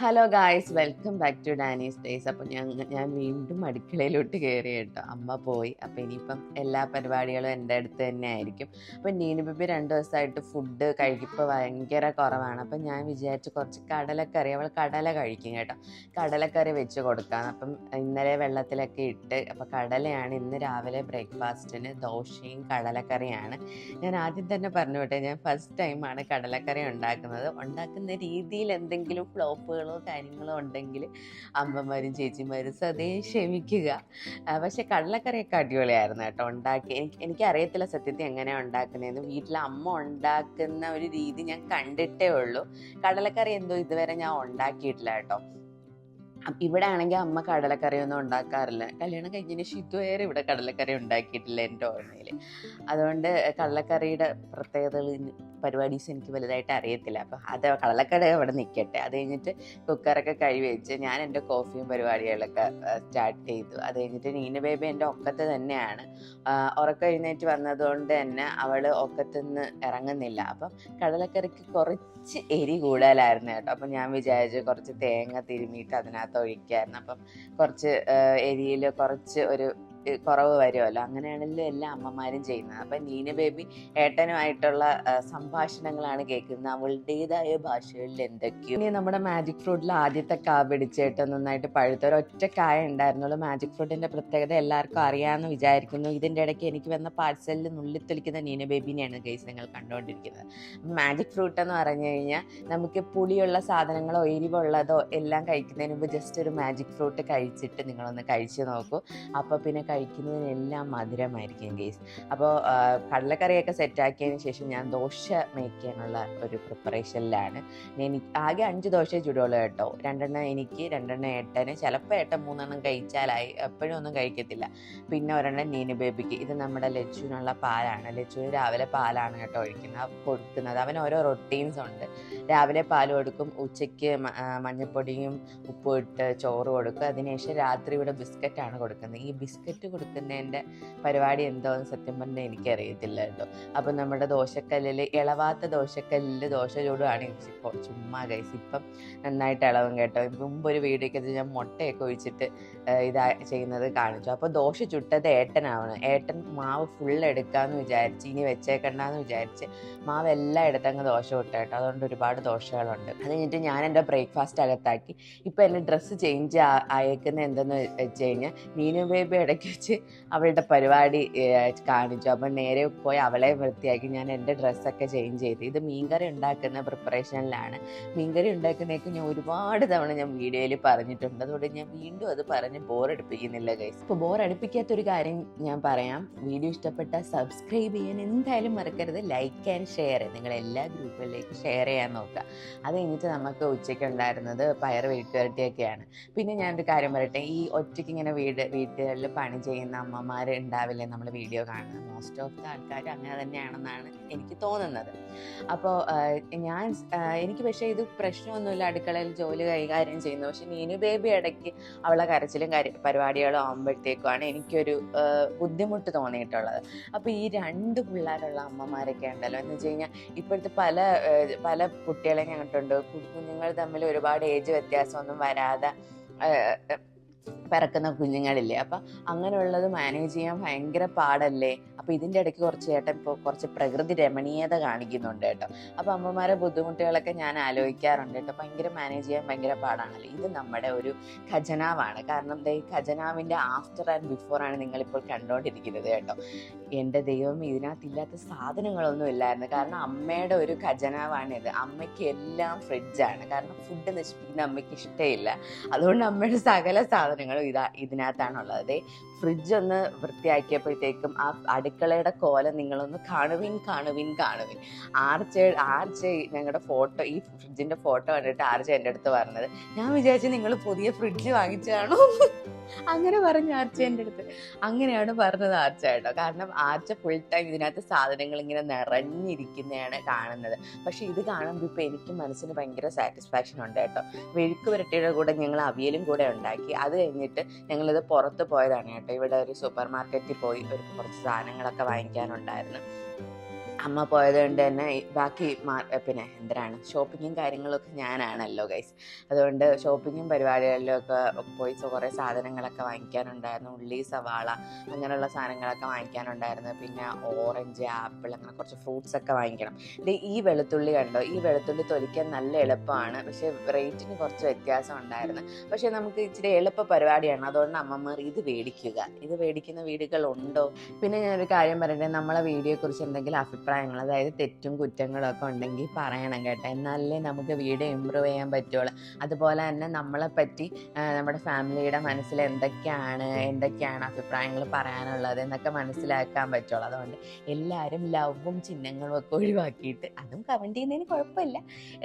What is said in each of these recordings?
Hello guys welcome back to Dani's Days അപ്പോൾ ഞാൻ ഞാൻ വീണ്ടും അടുക്കളയിലോട്ട് കയറി കേട്ടോ. അമ്മ പോയി. അപ്പോൾ ഇനിയിപ്പം എല്ലാ പരിപാടികളും എന്റെ അടുത്ത് തന്നെ ആയിരിക്കും. അപ്പം നീനു രണ്ട് ദിവസമായിട്ട് ഫുഡ് കഴിക്കിപ്പോൾ ഭയങ്കര കുറവാണ്. അപ്പം ഞാൻ വിചാരിച്ചു കുറച്ച് കടലക്കറി. അവൾ കടല കഴിക്കും കേട്ടോ. കടലക്കറി വെച്ച് കൊടുക്കാം. അപ്പം ഇന്നലെ വെള്ളത്തിലൊക്കെ ഇട്ട് അപ്പോൾ കടലയാണ് ഇന്ന് രാവിലെ ബ്രേക്ക്ഫാസ്റ്റിന് ദോശയും കടലക്കറിയാണ്. ഞാൻ ആദ്യം തന്നെ പറഞ്ഞു വിട്ടെ ഞാൻ ഫസ്റ്റ് ടൈമാണ് കടലക്കറി ഉണ്ടാക്കുന്നത്. ഉണ്ടാക്കുന്ന രീതിയിൽ എന്തെങ്കിലും ഫ്ലോപ്പുകളോ കാര്യങ്ങളോ ഉണ്ടെങ്കിൽ അമ്മമാരും ചേച്ചിമാരും സതേ ക്ഷമിക്കുക. പക്ഷേ കടലക്കറിയൊക്കെ അടിപൊളിയായിരുന്നു കേട്ടോ ഉണ്ടാക്കി. എനിക്ക് എനിക്കറിയത്തില്ല സത്യത്തിൽ എങ്ങനെയാണ് ഉണ്ടാക്കുന്നതെന്ന്. വീട്ടിലെ അമ്മ ഉണ്ടാക്കുന്ന ഒരു രീതി ഞാൻ കണ്ടിട്ടേ ഉള്ളൂ. കടലക്കറി എന്തോ ഇതുവരെ ഞാൻ ഉണ്ടാക്കിയിട്ടില്ല കേട്ടോ. ഇവിടെ ആണെങ്കിൽ അമ്മ കടലക്കറി ഒന്നും ഉണ്ടാക്കാറില്ല. കല്യാണം കഴിഞ്ഞതിന് ശേഷം ഇതുവരെ ഇവിടെ കടലക്കറി ഉണ്ടാക്കിയിട്ടില്ല എന്റെ ഓർമ്മയിൽ അതുകൊണ്ട് കടലക്കറിയുടെ പ്രത്യേകതകൾ പരിപാടീസ് എനിക്ക് വലുതായിട്ട് അറിയത്തില്ല. അപ്പം അത് കടലക്കട അവിടെ നിൽക്കട്ടെ അത് കഴിഞ്ഞിട്ട് കുക്കറൊക്കെ കഴുകി വെച്ച് ഞാൻ എന്റെ കോഫിയും പരിപാടികളൊക്കെ സ്റ്റാർട്ട് ചെയ്തു. അത് കഴിഞ്ഞിട്ട് നീന ബേബി എന്റെ ഒക്കത്ത് തന്നെയാണ്. ഉറക്കം എഴുന്നേറ്റ് വന്നതുകൊണ്ട് തന്നെ അവൾ ഒക്കത്തുനിന്ന് ഇറങ്ങുന്നില്ല. അപ്പം കടലക്കറിക്ക് കുറച്ച് എരി കൂടുതലായിരുന്നു കേട്ടോ. അപ്പം ഞാൻ വിചാരിച്ചു കുറച്ച് തേങ്ങ തിരുമിയിട്ട് അതിനകത്ത് ഒഴിക്കായിരുന്നു. അപ്പം കുറച്ച് എരിയിൽ കുറച്ച് ഒരു കുറവ് വരുമല്ലോ അങ്ങനെയാണല്ലോ എല്ലാ അമ്മമാരും ചെയ്യുന്നത്. അപ്പം നീന ബേബി ഏട്ടനുമായിട്ടുള്ള സംഭാഷണങ്ങളാണ് കേൾക്കുന്നത്. അവളുടേതായ ഭാഷകളിൽ എന്തൊക്കെയോ. ഇനി നമ്മുടെ മാജിക് ഫ്രൂട്ടിൽ ആദ്യത്തെ കാ പിടിച്ചിട്ട് നന്നായിട്ട് പഴുത്ത ഒരൊറ്റ കായ ഉണ്ടായിരുന്നുള്ളൂ. മാജിക് ഫ്രൂട്ടിന്റെ പ്രത്യേകത എല്ലാവർക്കും അറിയാമെന്ന് വിചാരിക്കുന്നു. ഇതിന്റെ ഇടയ്ക്ക് എനിക്ക് വന്ന പാഴ്സലിൽ നുള്ളിത്തൊലിക്കുന്ന നീന ബേബിനെയാണ് ഗൈസ് നിങ്ങൾ കണ്ടുകൊണ്ടിരിക്കുന്നത്. മാജിക് ഫ്രൂട്ട് എന്ന് പറഞ്ഞു കഴിഞ്ഞാൽ നമുക്ക് പുളിയുള്ള സാധനങ്ങളോ എരിവുള്ളതോ എല്ലാം കഴിക്കുന്നതിന് മുമ്പ് ജസ്റ്റ് ഒരു മാജിക് ഫ്രൂട്ട് കഴിച്ചിട്ട് നിങ്ങളൊന്ന് കഴിച്ചു നോക്കൂ. അപ്പോൾ പിന്നെ കഴിക്കുന്നതിനെല്ലാം മധുരമായിരിക്കും ഗേസ് അപ്പോൾ കടലക്കറിയൊക്കെ സെറ്റാക്കിയതിന് ശേഷം ഞാൻ ദോശ മേക്ക് ചെയ്യാനുള്ള ഒരു പ്രിപ്പറേഷനിലാണ് എനിക്ക് ആകെ അഞ്ച് ദോശ ചുടുള്ളൂ കേട്ടോ. രണ്ടെണ്ണം എനിക്ക് രണ്ടെണ്ണം ഏട്ടന്. ചിലപ്പോൾ ഏട്ടൻ മൂന്നെണ്ണം കഴിച്ചാലായി എപ്പോഴും ഒന്നും കഴിക്കത്തില്ല. പിന്നെ ഒരെണ്ണം നീനു ബേബിക്ക്. ഇത് നമ്മുടെ ലച്ചുവിനുള്ള പാലാണ്. ലച്ചുവിന് രാവിലെ പാലാണ് കേട്ടോ ഒഴിക്കുന്നത്. കൊടുക്കുന്നത്. അവന് ഓരോ റൊട്ടീൻസ് ഉണ്ട്. രാവിലെ പാൽ കൊടുക്കും ഉച്ചയ്ക്ക് മഞ്ഞൾപ്പൊടിയും ഉപ്പും ഇട്ട് ചോറ് കൊടുക്കും. അതിനുശേഷം രാത്രി ഇവിടെ ബിസ്ക്കറ്റാണ് കൊടുക്കുന്നത്. ഈ ബിസ്ക്കറ്റ് കൊടുക്കുന്നതിന്റെ പരിപാടി എന്തോന്ന് സത്യം പറഞ്ഞാൽ എനിക്കറിയത്തില്ല കേട്ടോ. അപ്പം നമ്മുടെ ദോശക്കല്ലിൽ ഇളവാത്ത ദോശക്കല്ലിൽ ദോശ ചൂടുകയാണ് ഇപ്പോൾ ചുമ്മാ കൈസ് ഇപ്പം നന്നായിട്ട് ഇളവും കേട്ടോ. മുമ്പ് ഒരു വീഡിയോയ്ക്ക് ഞാൻ മുട്ടയൊക്കെ ഒഴിച്ചിട്ട് ഇതാ ചെയ്യുന്നത് കാണിച്ചു. അപ്പോൾ ദോശ ചുട്ടത് ഏട്ടനാവണം. ഏട്ടൻ മാവ് ഫുൾ എടുക്കാമെന്ന് വിചാരിച്ച് ഇനി വെച്ചേക്കണ്ടെന്ന് വിചാരിച്ച് മാവ് എല്ലാം എടുത്തങ്ങ് ദോശ ചുട്ട കേട്ടോ. അതുകൊണ്ട് ഒരുപാട് ദോശകളുണ്ട്. അത് കഴിഞ്ഞിട്ട് ഞാൻ എന്റെ ബ്രേക്ക്ഫാസ്റ്റ് അകത്താക്കി. ഇപ്പം എന്റെ ഡ്രസ്സ് ചേഞ്ച് അയക്കുന്നത് എന്തെന്ന് വെച്ച് കഴിഞ്ഞാൽ നീനു ബേബി ഇടയ്ക്ക് വെച്ച് അവളുടെ പരിപാടി കാണിച്ചു. അപ്പം നേരെ പോയി അവളെ വൃത്തിയാക്കി ഞാൻ എന്റെ ഡ്രസ്സൊക്കെ ചേഞ്ച് ചെയ്ത്. ഇത് മീൻകറി ഉണ്ടാക്കുന്ന പ്രിപ്പറേഷനിലാണ് മീൻകറി ഉണ്ടാക്കുന്നതൊക്കെ ഞാൻ ഒരുപാട് തവണ ഞാൻ വീഡിയോയിൽ പറഞ്ഞിട്ടുണ്ട്. അതുകൊണ്ട് ഞാൻ വീണ്ടും അത് പറഞ്ഞ് ബോറടിപ്പിക്കുന്നില്ല ഗൈസ് ഇപ്പോൾ ബോറടിപ്പിക്കാത്തൊരു കാര്യം ഞാൻ പറയാം. വീഡിയോ ഇഷ്ടപ്പെട്ടാൽ സബ്സ്ക്രൈബ് ചെയ്യാൻ എന്തായാലും മറക്കരുത്. ലൈക്ക് ആൻഡ് ഷെയർ നിങ്ങൾ എല്ലാ ഗ്രൂപ്പുകളിലേക്കും ഷെയർ ചെയ്യാൻ നോക്കുക. അത് കഴിഞ്ഞിട്ട് നമുക്ക് ഉച്ചയ്ക്ക് ഉണ്ടായിരുന്നത് പയർ വെഴുക്കുവരട്ടിയൊക്കെയാണ് പിന്നെ ഞാനൊരു കാര്യം പറയട്ടെ. ഈ ഒറ്റയ്ക്ക് ഇങ്ങനെ വീട് വീട്ടുകളിൽ പണി ചെയ്യുന്ന അമ്മമാർ ഉണ്ടാവില്ലേ? നമ്മൾ വീഡിയോ കാണുന്നത് മോസ്റ്റ് ഓഫ് ദ ആൾക്കാർ അങ്ങനെ തന്നെയാണെന്നാണ് എനിക്ക് തോന്നുന്നത്. അപ്പോൾ ഞാൻ എനിക്ക് പക്ഷേ ഇത് പ്രശ്നമൊന്നുമില്ല. അടുക്കളയിൽ ജോലി കൈകാര്യം ചെയ്യുന്നു. പക്ഷെ നീനു ബേബി ഇടയ്ക്ക് അവളെ കരച്ചിലും കാര്യ പരിപാടികളും ആകുമ്പോഴത്തേക്കുമാണ് എനിക്കൊരു ബുദ്ധിമുട്ട് തോന്നിയിട്ടുള്ളത്. അപ്പോൾ ഈ രണ്ട് പിള്ളേരുള്ള അമ്മമാരൊക്കെ ഉണ്ടല്ലോ. എന്ന് വെച്ച് കഴിഞ്ഞാൽ ഇപ്പോഴത്തെ പല പല കുട്ടികളെ ഞാൻ കുഞ്ഞുങ്ങൾ തമ്മിൽ ഒരുപാട് ഏജ് വ്യത്യാസമൊന്നും വരാതെ പിറക്കുന്ന കുഞ്ഞുങ്ങളില്ലേ? അപ്പം അങ്ങനെയുള്ളത് മാനേജ് ചെയ്യാൻ ഭയങ്കര പാടല്ലേ? അപ്പം ഇതിന്റെ ഇടയ്ക്ക് കുറച്ച് ചേട്ടൻ ഇപ്പോൾ കുറച്ച് പ്രകൃതി രമണീയത കാണിക്കുന്നുണ്ട് കേട്ടോ. അപ്പം അമ്മമാരെ ബുദ്ധിമുട്ടുകളൊക്കെ ഞാൻ ആലോചിക്കാറുണ്ട് കേട്ടോ. ഭയങ്കര മാനേജ് ചെയ്യാൻ ഭയങ്കര പാടാണല്ലോ. ഇത് നമ്മുടെ ഒരു ഖജനാവാണ്. കാരണം ഈ ഖജനാവിന്റെ ആഫ്റ്റർ ആൻഡ് ബിഫോർ ആണ് നിങ്ങളിപ്പോൾ കണ്ടുകൊണ്ടിരിക്കുന്നത് കേട്ടോ. എന്റെ ദൈവം ഇതിനകത്തില്ലാത്ത സാധനങ്ങളൊന്നും ഇല്ലായിരുന്നു. കാരണം അമ്മയുടെ ഒരു ഖജനാവാണ് ഇത് അമ്മയ്ക്ക് എല്ലാം ഫ്രിഡ്ജാണ് കാരണം ഫുഡ് നശിപ്പിക്കുന്ന അമ്മയ്ക്ക് ഇഷ്ടമില്ല അതുകൊണ്ട് അമ്മയുടെ സകല സാധനങ്ങളും ഇതാ ഇതിനകത്താണുള്ളത്. അതെ ഫ്രിഡ്ജ് ഒന്ന് വൃത്തിയാക്കിയപ്പോഴത്തേക്കും ആ അടുക്കളയുടെ കോലം നിങ്ങളൊന്ന് കാണുവിൻ കാണുവിൻ കാണുവിൻ. ആർച്ച ആർച്ച ഞങ്ങളുടെ ഫോട്ടോ ഈ ഫ്രിഡ്ജിന്റെ ഫോട്ടോ കണ്ടിട്ട് ആർച്ച എന്റെ അടുത്ത് പറഞ്ഞത് ഞാൻ വിചാരിച്ചു നിങ്ങൾ പുതിയ ഫ്രിഡ്ജ് വാങ്ങിച്ചതാണോ? അങ്ങനെ പറഞ്ഞു ആർച്ച എന്റെ അടുത്ത്. അങ്ങനെയാണ് പറഞ്ഞത് ആർച്ച കേട്ടോ. കാരണം ആർച്ച ഫുൾ ടൈം ഇതിനകത്ത് സാധനങ്ങൾ ഇങ്ങനെ നിറഞ്ഞിരിക്കുന്നതാണ് കാണുന്നത്. പക്ഷെ ഇത് കാണുമ്പോൾ ഇപ്പൊ എനിക്ക് മനസ്സിന് ഭയങ്കര സാറ്റിസ്ഫാക്ഷൻ ഉണ്ട് കേട്ടോ. വെഴുക്ക് പുരട്ടിയുടെ കൂടെ ഞങ്ങൾ അവിയലും കൂടെ ഉണ്ടാക്കി. അത് ഞങ്ങളിത് പുറത്ത് പോയതാണ് കേട്ടോ. ഇവിടെ ഒരു സൂപ്പർ മാർക്കറ്റിൽ പോയി ഒരു കുറച്ച് സാധനങ്ങളൊക്കെ വാങ്ങിക്കാനുണ്ടായിരുന്നു. അമ്മ പോയത് കൊണ്ട് തന്നെ ബാക്കി പിന്നെ എന്തിനാണ്? ഷോപ്പിങ്ങും കാര്യങ്ങളൊക്കെ ഞാനാണല്ലോ ഗൈസ് അതുകൊണ്ട് ഷോപ്പിങ്ങും പരിപാടികളിലും ഒക്കെ പോയി കുറേ സാധനങ്ങളൊക്കെ വാങ്ങിക്കാനുണ്ടായിരുന്നു. ഉള്ളി സവാള അങ്ങനെയുള്ള സാധനങ്ങളൊക്കെ വാങ്ങിക്കാനുണ്ടായിരുന്നു. പിന്നെ ഓറഞ്ച് ആപ്പിൾ അങ്ങനെ കുറച്ച് ഫ്രൂട്ട്സ് ഒക്കെ വാങ്ങിക്കണം. ഇത് ഈ വെളുത്തുള്ളി കണ്ടോ? ഈ വെളുത്തുള്ളി തൊലിക്കാൻ നല്ല എളുപ്പമാണ്. പക്ഷേ റേറ്റിന് കുറച്ച് വ്യത്യാസം ഉണ്ടായിരുന്നു. പക്ഷേ നമുക്ക് ഇച്ചിരി എളുപ്പ പരിപാടിയാണ്. അതുകൊണ്ട് അമ്മമാർ ഇത് മേടിക്കുക. ഇത് മേടിക്കുന്ന വീടുകളുണ്ടോ? പിന്നെ ഞാനൊരു കാര്യം പറയട്ടെ. നമ്മളെ വീഡിയോയെക്കുറിച്ച് എന്തെങ്കിലും അഭിപ്രായങ്ങൾ അതായത് തെറ്റും കുറ്റങ്ങളും ഒക്കെ ഉണ്ടെങ്കിൽ പറയണം കേട്ടോ. എന്നാലേ നമുക്ക് വീട് ഇമ്പ്രൂവ് ചെയ്യാൻ പറ്റുള്ളൂ. അതുപോലെ തന്നെ നമ്മളെ പറ്റി നമ്മുടെ ഫാമിലിയുടെ മനസ്സിൽ എന്തൊക്കെയാണ് എന്തൊക്കെയാണ് അഭിപ്രായങ്ങൾ പറയാനുള്ളത് എന്നൊക്കെ മനസ്സിലാക്കാൻ പറ്റുള്ളൂ. അതുകൊണ്ട് എല്ലാവരും ലവും ചിഹ്നങ്ങളും ഒക്കെ ഒഴിവാക്കിയിട്ട് അതും കമന്റ് ചെയ്യുന്നതിന് കുഴപ്പമില്ല.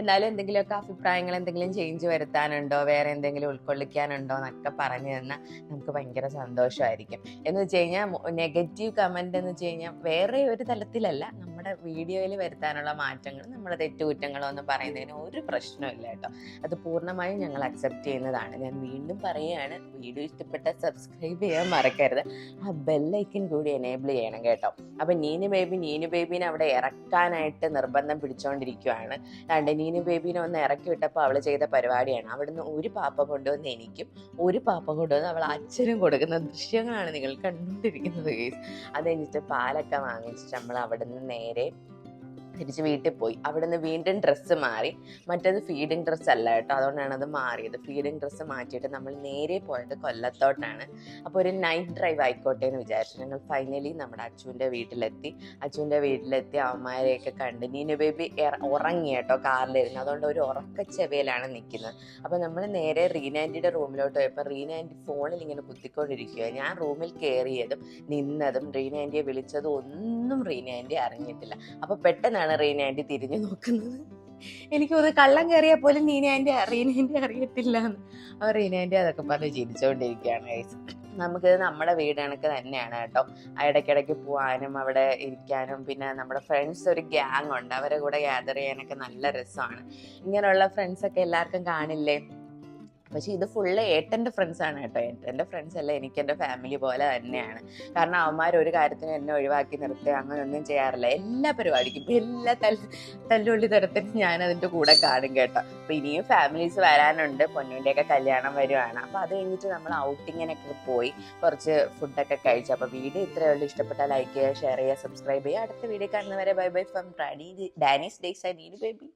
എന്നാലും എന്തെങ്കിലുമൊക്കെ അഭിപ്രായങ്ങൾ എന്തെങ്കിലും ചേഞ്ച് വരുത്താനുണ്ടോ വേറെ എന്തെങ്കിലും ഉൾക്കൊള്ളിക്കാനുണ്ടോ എന്നൊക്കെ പറഞ്ഞു തന്നാൽ നമുക്ക് ഭയങ്കര സന്തോഷമായിരിക്കും. എന്ന് വെച്ച് കഴിഞ്ഞാൽ നെഗറ്റീവ് കമന്റ് എന്ന് വെച്ച് കഴിഞ്ഞാൽ വേറെ ഒരു തലത്തിലല്ല നമ്മുടെ വീഡിയോയിൽ വരുത്താനുള്ള മാറ്റങ്ങൾ നമ്മൾ തെറ്റുകുറ്റങ്ങളോ എന്ന് പറയുന്നതിന് ഒരു പ്രശ്നമില്ല കേട്ടോ. അത് പൂർണമായും ഞങ്ങൾ അക്സെപ്റ്റ് ചെയ്യുന്നതാണ്. ഞാൻ വീണ്ടും പറയുകയാണ് വീഡിയോ ഇഷ്ടപ്പെട്ട സബ്സ്ക്രൈബ് ചെയ്യാൻ മറക്കരുത്. ആ ബെല്ലൈക്കൻ കൂടി എനേബിൾ ചെയ്യണം കേട്ടോ. അപ്പം നീനു ബേബി നീനു ബേബിനെ അവിടെ ഇറക്കാനായിട്ട് നിർബന്ധം പിടിച്ചുകൊണ്ടിരിക്കുകയാണ് അതുകൊണ്ട് നീനു ബേബിനെ ഒന്ന് ഇറക്കി വിട്ടപ്പോൾ അവൾ ചെയ്ത പരിപാടിയാണ്. അവിടുന്ന് ഒരു പാപ്പ കൊണ്ടുവന്ന് എനിക്കും ഒരു പാപ്പ കൊണ്ടുവന്ന് അവൾ അച്ഛനും കൊടുക്കുന്ന ദൃശ്യങ്ങളാണ് നിങ്ങൾ കണ്ടിരിക്കുന്നത് കേസ് അത് കഴിഞ്ഞിട്ട് പാലൊക്കെ വാങ്ങിച്ചിട്ട് നമ്മൾ അവിടുന്ന് നേരെ vaccinated തിരിച്ച് വീട്ടിൽ പോയി. അവിടുന്ന് വീണ്ടും ഡ്രസ്സ് മാറി. മറ്റേത് ഫീഡിങ് ഡ്രസ്സ് അല്ല കേട്ടോ. അതുകൊണ്ടാണ് അത് മാറിയത്. ഫീഡിങ് ഡ്രസ്സ് മാറ്റിയിട്ട് നമ്മൾ നേരെ പോയത് കൊല്ലത്തോട്ടാണ്. അപ്പോൾ ഒരു നൈറ്റ് ഡ്രൈവ് ആയിക്കോട്ടെ എന്ന് വിചാരിച്ചു. ഞങ്ങൾ ഫൈനലി നമ്മുടെ അച്ചുവിന്റെ വീട്ടിലെത്തി. അച്ചുവിന്റെ വീട്ടിലെത്തി. അമ്മമാരെയൊക്കെ കണ്ട്. നീനു ബേബി ഉറങ്ങി കേട്ടോ കാറിലിരുന്ന്. അതുകൊണ്ട് ഒരു ഉറക്ക ചെവയിലാണ് നിൽക്കുന്നത്. അപ്പോൾ നമ്മൾ നേരെ റീനാന്റിയുടെ റൂമിലോട്ട് പോയപ്പോൾ റീനാന്റി ഫോണിൽ ഇങ്ങനെ കുത്തിക്കൊണ്ടിരിക്കുക ഞാൻ റൂമിൽ കയറിയതും നിന്നതും റീനാന്റിയെ വിളിച്ചതും ഒന്നും റീനാന്റി അറിഞ്ഞിട്ടില്ല. അപ്പോൾ പെട്ടെന്നാണ് റീനാന്റി തിരിഞ്ഞു നോക്കുന്നത്. എനിക്ക് ഒരു കള്ളം കയറിയാൽ പോലും നീന ആന്റി റീന ആന്റി അറിയത്തില്ല എന്ന് റീന ആന്റി അതൊക്കെ പറഞ്ഞ് ചിരിച്ചുകൊണ്ടിരിക്കുകയാണ് ഗൈസ് നമുക്ക് നമ്മുടെ വീട് കണക്ക് തന്നെയാണ് കേട്ടോ. ഇടയ്ക്കിടയ്ക്ക് പോകാനും അവിടെ ഇരിക്കാനും പിന്നെ നമ്മുടെ ഫ്രണ്ട്സ് ഒരു ഗ്യാങ് ഉണ്ട്. അവരെ കൂടെ ഗ്യാദർ ചെയ്യാനൊക്കെ നല്ല രസമാണ്. ഇങ്ങനെയുള്ള ഫ്രണ്ട്സൊക്കെ എല്ലാവർക്കും കാണില്ലേ? പക്ഷെ ഇത് ഫുള്ള് ഏട്ടന്റെ ഫ്രണ്ട്സ് ആണ് കേട്ടോ. ഏട്ടന്റെ ഫ്രണ്ട്സ് അല്ല എനിക്ക് എന്റെ ഫാമിലി പോലെ തന്നെയാണ്. കാരണം അവന്മാർ ഒരു കാര്യത്തിന് എന്നെ ഒഴിവാക്കി നിർത്തുക അങ്ങനെയൊന്നും ചെയ്യാറില്ല. എല്ലാ പരിപാടിക്കും എല്ലാ തല്ല തല്ലുള്ളി തരത്തിനും ഞാൻ അതിന്റെ കൂടെ കാണും കേട്ടോ. അപ്പോൾ ഇനിയും ഫാമിലീസ് വരാനുണ്ട് പൊന്നുവിന്റെയൊക്കെ കല്യാണം വരുവാണ്. അപ്പോൾ അത് കഴിഞ്ഞിട്ട് നമ്മൾ ഔട്ടിങ്ങിനൊക്കെ പോയി കുറച്ച് ഫുഡൊക്കെ കഴിച്ചു. അപ്പോൾ വീഡിയോ ഇത്രയേ ഉള്ളൂ. ഇഷ്ടപ്പെട്ടാൽ ലൈക്ക് ചെയ്യുക ഷെയർ ചെയ്യുക സബ്സ്ക്രൈബ് ചെയ്യുക. അടുത്ത വീഡിയോ കാണുന്നവരെ bye bye from Dani's Days and baby